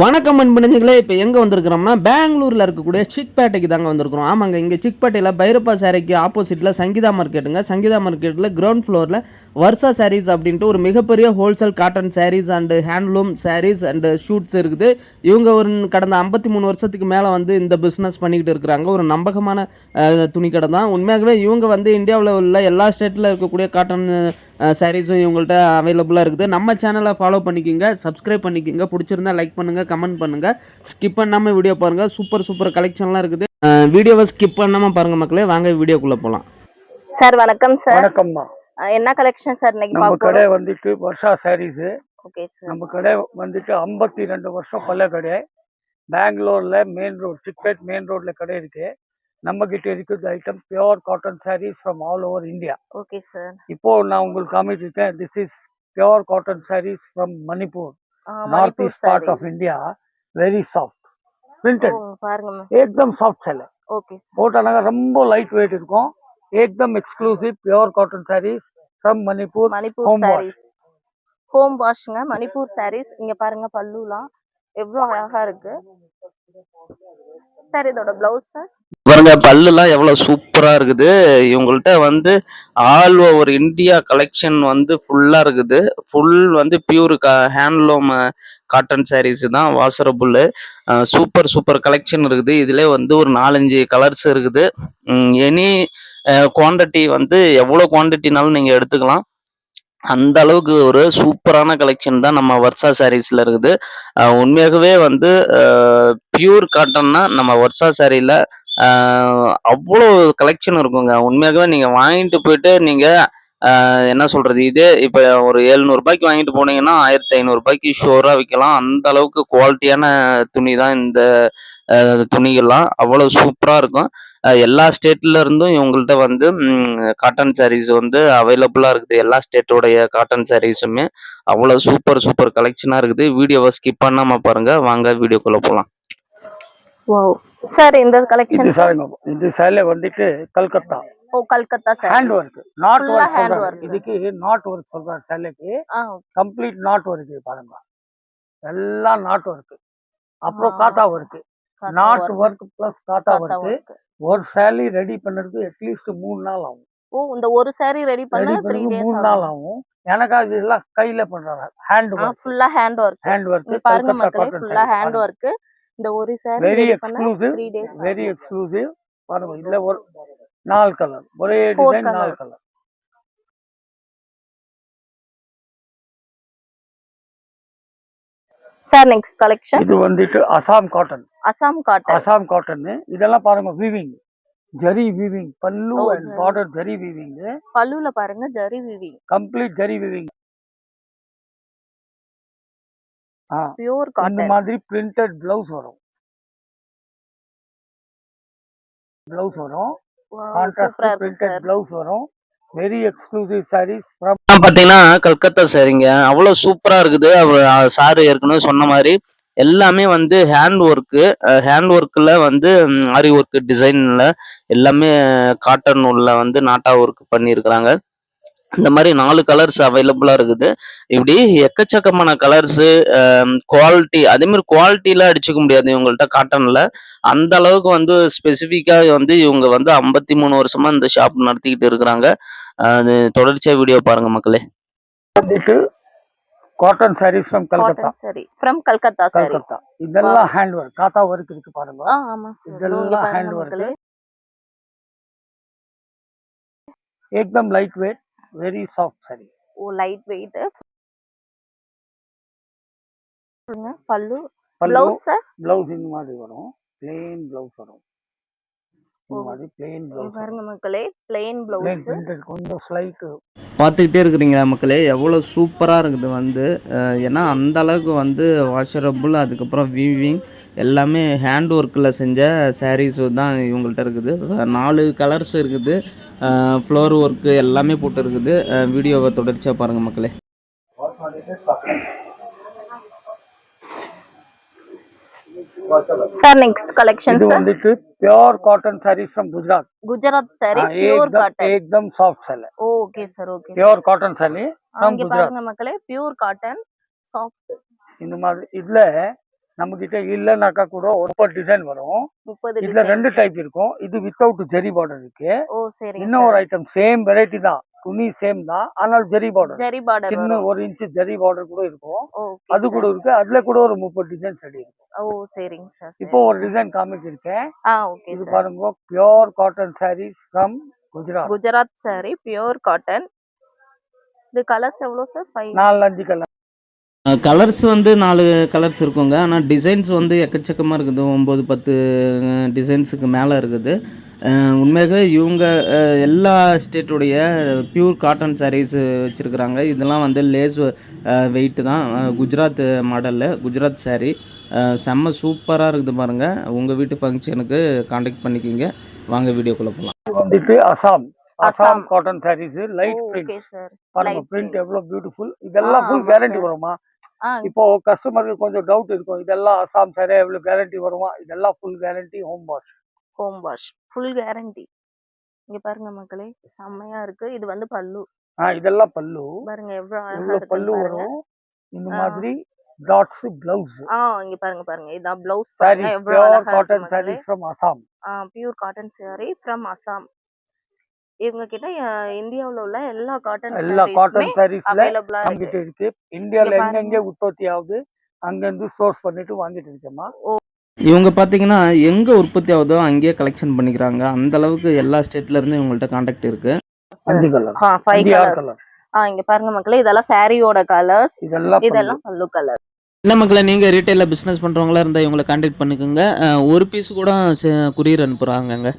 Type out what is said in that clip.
வணக்கம் அன்பணிகளே இப்போ எங்கே வந்திருக்கிறோம்னா பெங்களூரில் இருக்கக்கூடிய சிக்பேட்டைக்கு தாங்க வந்திருக்கிறோம். ஆமாங்க இங்கே சிக்பேட்டையில் பைரப்பா சாரிக்கு ஆப்போசிட்டில் சங்கீதா மார்க்கெட்டுங்க சங்கீதா மார்க்கெட்டில் கிரவுண்ட் ஃப்ளோரில் வர்ஷா சாரீஸ் அப்படின்ட்டு ஒரு மிகப்பெரிய wholesale cotton saris and handloom saris and suits இருக்குது. இவங்க ஒரு கடந்த ஐம்பத்தி மூணு வருஷத்துக்கு மேலே வந்து இந்த பிஸ்னஸ் பண்ணிக்கிட்டு இருக்கிறாங்க. ஒரு நம்பகமான துணிக்கடை தான். உண்மையாகவே இவங்க வந்து இந்தியாவில் உள்ள எல்லா ஸ்டேட்டில் இருக்கக்கூடிய காட்டன் சாரீஸும் இவங்கள்ட்ட அவைலபிளாக இருக்குது. நம்ம சேனலை ஃபாலோ பண்ணிக்கோங்க சப்ஸ்கிரைப் பண்ணிக்கோங்க. பிடிச்சிருந்தா லைக் பண்ணுங்கள் கமெண்ட் பண்ணுங்கள் ஸ்கிப் பண்ணாமல் வீடியோ பாருங்கள் சூப்பர் சூப்பர் கலெக்ஷன்லாம் இருக்குது. வீடியோவை ஸ்கிப் பண்ணாமல் பாருங்கள் மக்களே. வாங்க வீடியோக்குள்ளே போகலாம் சார் வணக்கம் சார் வணக்கம்மா. என்ன கலெக்ஷன் சார் இன்னைக்கு நம்ம கடை வந்துட்டு வருஷா சாரீஸ் ஓகே சார் நம்ம கடை வந்துட்டு ஐம்பத்தி ரெண்டு வருஷம் பல்ல கடை. பெங்களூர்ல மெயின் ரோட் சிக்பேட் மெயின் ரோட்ல கடை இருக்கு. நம்ம கிட்ட இருக்குது item pure cotton saris from all over India okay sir இப்போ நான் உங்களுக்கு காமிச்சிருக்கேன் this is pure cotton saris from Manipur Manipur east part of India very soft printed பாருங்க ஏக்தம் சாஃப்ட் சேலை ஓகே போட்டானாங்க ரொம்ப லைட் வெயிட் இருக்கும் ஏக்தம் exclusive pure cotton saris from Manipur Manipur. Saris home வாஷ்ங்க Manipur saris இங்க பாருங்க பல்லுலாம் எவ்வளவு அழகா இருக்கு. சார் இதோட பிளவுஸ் சார் பாருங்க பல்லுலாம் எவ்வளோ சூப்பராக இருக்குது. இவங்கள்ட்ட வந்து ஆல் ஓவர் இந்தியா கலெக்ஷன் வந்து ஃபுல்லாக இருக்குது. ஃபுல் வந்து பியூர் கா ஹேண்ட்லூம் காட்டன் சாரீஸ் தான் வாசரபுல் சூப்பர் சூப்பர் கலெக்ஷன் இருக்குது. இதில் வந்து ஒரு நாலஞ்சு கலர்ஸ் இருக்குது. எனி குவாண்டிட்டி வந்து எவ்வளோ குவாண்டிட்டினாலும் நீங்கள் எடுத்துக்கலாம். அந்த அளவுக்கு ஒரு சூப்பரான கலெக்ஷன் தான் நம்ம வர்ஷா சாரீஸில் இருக்குது. உண்மையாகவே வந்து பியூர் காட்டன்னா நம்ம வர்ஷா சாரியில் அவ்வளோ கலெக்ஷன் இருக்குங்க. உண்மையாகவே நீங்கள் வாங்கிட்டு போயிட்டு நீங்கள் என்ன சொல்கிறது இது இப்போ ஒரு எழுநூறுபாய்க்கு வாங்கிட்டு போனீங்கன்னா ஆயிரத்தி ஐநூறுபாய்க்கு ஷோராக விற்கலாம் அந்த அளவுக்கு குவாலிட்டியான துணி தான் இந்த துணிகள்லாம். அவ்வளோ சூப்பராக இருக்கும். எல்லா ஸ்டேட்ல இருந்தும் இவங்கள்ட்ட வந்து காட்டன் சாரீஸ் வந்து அவைலபிளாக இருக்குது. எல்லா ஸ்டேட்டோடைய காட்டன் சாரீஸுமே அவ்வளோ சூப்பர் சூப்பர் கலெக்ஷனாக இருக்குது. வீடியோவை ஸ்கிப் பண்ணாமல் பாருங்கள் வாங்க வீடியோக்குள்ளே போகலாம் வாவ் சார் இந்த கலெக்ஷன் இது சாரிங்க இது சேலை வந்துட்டு Calcutta. Oh Calcutta sir hand work knot Full ah work. இதுக்கு நாட் ஒர்க் சொல்றாங்க சேலைக்கு கம்ப்ளீட் நாட் ஒர்க் பாருங்க. எல்லாம் நாட் ஒர்க் அப்புறம் காத்தா சரி. Work knot work plus kantha work. ஒரு சேலரி ரெடி பண்ணுறதுக்கு அட்லீஸ்ட் மூணு நாள் ஆகும். ஓ இந்த ஒரு சாரி ரெடி பண்ண ரெடி த்ரீ பண்ணுறது டேஸ் மூணு நாள் ஆகும். எனக்கா இது எல்லாம் கையில பண்றாங்க. ஹேண்ட் ஒர்க் ஃபுல்லா ஹேண்ட் ஒர்க் ஹேண்ட் இங்க பாருங்க மக்களே ஃபுல்லா ஹேண்ட் ஒர்க் இந்த ஒரு sari very exclusive very exclusive பாருங்க இதுல ஒரு நாலு கலர் ஒரே டிசைன் நாலு. கலர் சார் நெக்ஸ்ட் கலெக்ஷன் இது வந்துட்டு Assam cotton Assam cotton Assam cotton இதெல்லாம் பாருங்க வீவிங் ஜரி வீவிங் பல்லு அண்ட். பார்டர் ஜரி வீவிங் பல்லுல பாருங்க ஜரி விவி கம்ப்ளீட் ஜரி வீவிங் பியூர் இந்த காட்டன் மாதிரி பிரிண்டட் பிளவுஸ் வரும். பிளவுஸ் வரும். கான்ட்ராஸ்ட் சூப்பரா இருக்கு பிரிண்டட் சார் பிளவுஸ் வரும். வெரி எக்ஸ்க்ளூசிவ் சாரீஸ் ஃப்ரம் பார்த்தீங்கன்னா கல்கத்தா சாரிங்க அவ்வளோ சூப்பராக இருக்குது. அவர் சார் ஏற்கனவே சொன்ன மாதிரி எல்லாமே வந்து ஹேண்ட் ஒர்க்கு ஹேண்ட் ஒர்க்கில் வந்து ம், ஆரி ஒர்க்கு டிசைனில் எல்லாமே காட்டன் உள்ள வந்து நாட்டா ஒர்க் பண்ணியிருக்கிறாங்க. இந்த மாதிரி நாலு கலர்ஸ் அவைலபிளாக இருக்குது. இப்படி எக்கச்சக்கமான கலர்ஸு குவாலிட்டி அதேமாதிரி குவாலிட்டியில் அடிச்சுக்க முடியாது இவங்கள்ட்ட காட்டனில் அந்த அளவுக்கு வந்து ஸ்பெசிஃபிக்காக வந்து இவங்க வந்து ஐம்பத்தி மூணு வருஷமாக இந்த ஷாப் நடத்திக்கிட்டு இருக்கிறாங்க. அது தொடர்ச்சியாக வீடியோ பாருங்க மக்களே. Cotton saris from Calcutta cotton sari from Calcutta sari Calcutta இதெல்லாம் ஹேண்ட் ஒர்க் காத்தா ஒர்க் இருக்கு பாருங்க. ஆ ஆமா சார் இதெல்லாம் work. மக்களே. ஏக்தம் light weight very soft sari oh light weight பல்லு பல்லு பிளவுஸ் பிளவுஸ் இந்த மாதிரி வரும். பிளெயின் பிளவுஸ் வரும். மாதிரி பிளெயின் இங்க பிளவுஸ் பாருங்க மக்களே பிளெயின் பிளவுஸ் பிரிண்டட் கொஞ்சம் ஸ்லைட் பார்த்துக்கிட்டே இருக்கிறீங்க மக்களே? எவ்வளோ சூப்பராக இருக்குது வந்து. ஏன்னா அந்த அளவுக்கு வந்து வாஷரபுள் அதுக்கப்புறம் வீவிங் எல்லாமே ஹேண்ட் ஒர்க்கில் செஞ்ச சாரீஸ் தான் இவங்கள்ட்ட இருக்குது. நாலு கலர்ஸ் இருக்குது. ஃப்ளோர் ஒர்க்கு எல்லாமே போட்டு இருக்குது வீடியோவை தொடர்ச்சியாக பாருங்கள் மக்களே. சார் நெக்ஸ்ட் கலெக்ஷன் இது சார் வந்துட்டு pure cotton saris from Gujarat Gujarat sari pure cotton ஏக்தம் soft சேலை okay sir okay pure cotton sari from Gujarat பாருங்க மக்களே பியூர் காட்டன் சாஃப்ட் இந்த மாதிரி இதுல நம்ம கிட்ட இல்லைனாக்கா கூட ஒரு டிசைன் வரும். முப்பது இதுல ரெண்டு டைப் இருக்கும். இது வித்தவுட் ஜெரி பார்டர் இருக்கு. ஓ சரிங்க இன்னொரு ஐட்டம் சேம் வெரைட்டி தான். துணி சேம் தான். ஆனால் ஜெரி பார்டர் ஜெரி பார்டர் சின்ன ஒரு இன்ச் ஜெரி பார்டர் கூட இருக்கும். அது கூட இருக்கு. அதுல கூட ஒரு முப்பது டிசைன் செடி இருக்கும். ஓ சரிங்க சார் இப்போ ஒரு டிசைன் காமிச்சிருக்கேன். ஆ ஓகே இது சார் பாருங்க pure cotton sarees from Gujarat Gujarat saree pure cotton இது கலர்ஸ் எவ்வளோ சார் ஃபைவ் நாலு அஞ்சு கலர் கலர்ஸ் வந்து நாலு கலர்ஸ் இருக்குங்க. ஆனால் டிசைன்ஸ் வந்து எக்கச்சக்கமாக இருக்குது. ஒம்பது பத்து டிசைன்ஸுக்கு மேலே இருக்குது. அஹ் உண்மையாகவே இவங்க எல்லா ஸ்டேட்டுடைய பியூர் காட்டன் sarees வச்சுருக்குறாங்க. இதெல்லாம் வந்து லேஸ் வெயிட்டு தான். குஜராத் மாடலில் குஜராத் அஹ், செம்ம சூப்பராக இருக்குது பாருங்கள் உங்கள் வீட்டு ஃபங்க்ஷனுக்கு காண்டாக்ட் பண்ணிக்கிங்க. வாங்க வீடியோக்குள்ளே போகலாம் வந்துட்டு Assam. Assam. Cotton sarees light okay print sir பாருங்க பிரிண்ட். எவ்வளவு பியூட்டிஃபுல் இதெல்லாம் ஃபுல் கேரண்டி. வருமா? இப்போ கஸ்டமருக்கு கொஞ்சம் டவுட் இருக்கும். இதெல்லாம் அசாம் சாரே எவ்வளவு கேரண்டி வருமா? இதெல்லாம் full guarantee home wash home wash full guarantee இங்க பாருங்க மக்களே செம்மையா இருக்கு. இது வந்து பல்லு. ஆ இதெல்லாம் பல்லு. பாருங்க எவ்வளவு அழகா எவ்வளவு இருக்கு பல்லு வரும்? இந்த ஆ. மாதிரி டாட்ஸ் பிளவுஸ் ஆ இங்க பாருங்க பாருங்க. இதான் பிளவுஸ் பாருங்க எவ்வளவு பியோர் அழகா இருக்கு cotton sarees from Assam pure cotton saree from Assam இவங்க கிட்ட இந்தியாவுல உள்ள எல்லா காட்டன் எல்லா காட்டன் சாரீஸ்ல அவைலபிளா நம்ம இருக்கு. இருக்கு. இந்தியால. எங்கெங்க உற்பத்தி ஆகுது அங்கிருந்து சோர்ஸ் பண்ணிட்டு வாங்கிட்டு இருக்கேம்மா. இவங்க பார்த்தீங்கன்னா எங்கே உற்பத்தி ஆகுதோ அங்கேயே கலெக்ஷன் பண்ணிக்கிறாங்க. அந்த அளவுக்கு எல்லா ஸ்டேட்லேருந்து இவங்கள்ட்ட காண்டாக்ட் ஆ இங்க பாருங்க மக்களே இதெல்லாம் சாரியோட கலர்ஸ் இதெல்லாம் பல்லு. இதெல்லாம் பல்லு கலர் இல்லை மக்களை நீங்கள் ரீட்டைலில் பிஸ்னஸ் பண்ணுறவங்களா இருந்தால் இவங்களை காண்டாக்ட் பண்ணிக்கோங்க. ஒரு பீஸ் கூட கொரியர் அனுப்புகிறாங்கங்க